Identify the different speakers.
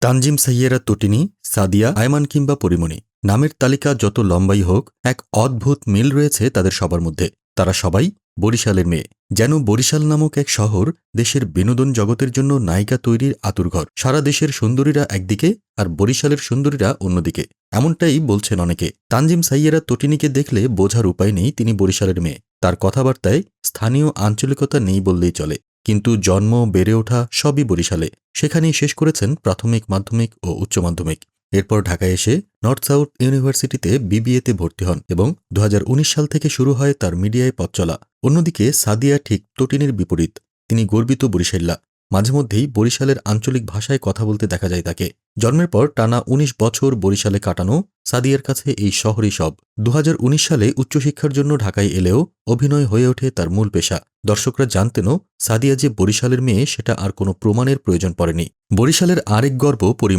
Speaker 1: তানজিম সাইয়েরা তটিনী, সাদিয়া, আয়মান কিংবা পরিমণি। নামের তালিকা যত লম্বাই হোক, এক অদ্ভুত মিল রয়েছে তাদের সবার মধ্যে। তারা সবাই বরিশালের মেয়ে। যেন বরিশাল নামক এক শহর দেশের বিনোদন জগতের জন্য নায়িকা তৈরির আতুরঘর সারা দেশের সুন্দরীরা একদিকে আর বরিশালের সুন্দরীরা অন্যদিকে। এমনটাই বলছেন অনেকে। তানজিম সাইয়েরা তটিনীকে দেখলে বোঝার উপায় নেই, তিনি বরিশালের মেয়ে। তার কথাবার্তায় স্থানীয় আঞ্চলিকতা নেই বললেই চলে। কিন্তু জন্ম বেড়ে ওঠা সবই বরিশালে। সেখানেই শেষ করেছেন প্রাথমিক মাধ্যমিক ও উচ্চ মাধ্যমিক। এরপর ঢাকায় এসে নর্থ সাউথ ইউনিভার্সিটিতে বিবিএতে ভর্তি হন এবং দু হাজার উনিশ সাল থেকে শুরু হয় তার মিডিয়ায় পথ চলা। অন্যদিকে সাদিয়া ঠিক টোটিনের বিপরীত। তিনি গর্বিত বরিশাল্লা মাঝে মধ্যেই বরিশালের আঞ্চলিক ভাষায় কথা বলতে দেখা যায় তাকে। জন্মের পর টানা ১৯ বছর বরিশালে কাটানো সাদিয়ার কাছে এই শহরই সব। দু হাজার উনিশ সালে উচ্চশিক্ষার জন্য ঢাকায় এলেও অভিনয় হয়ে ওঠে তার মূল পেশা। দর্শকরা জানতেনও সাদিয়া যে বরিশালের মেয়ে, সেটা আর কোনো প্রমাণের প্রয়োজন পড়েনি। বরিশালের আরেক গর্ব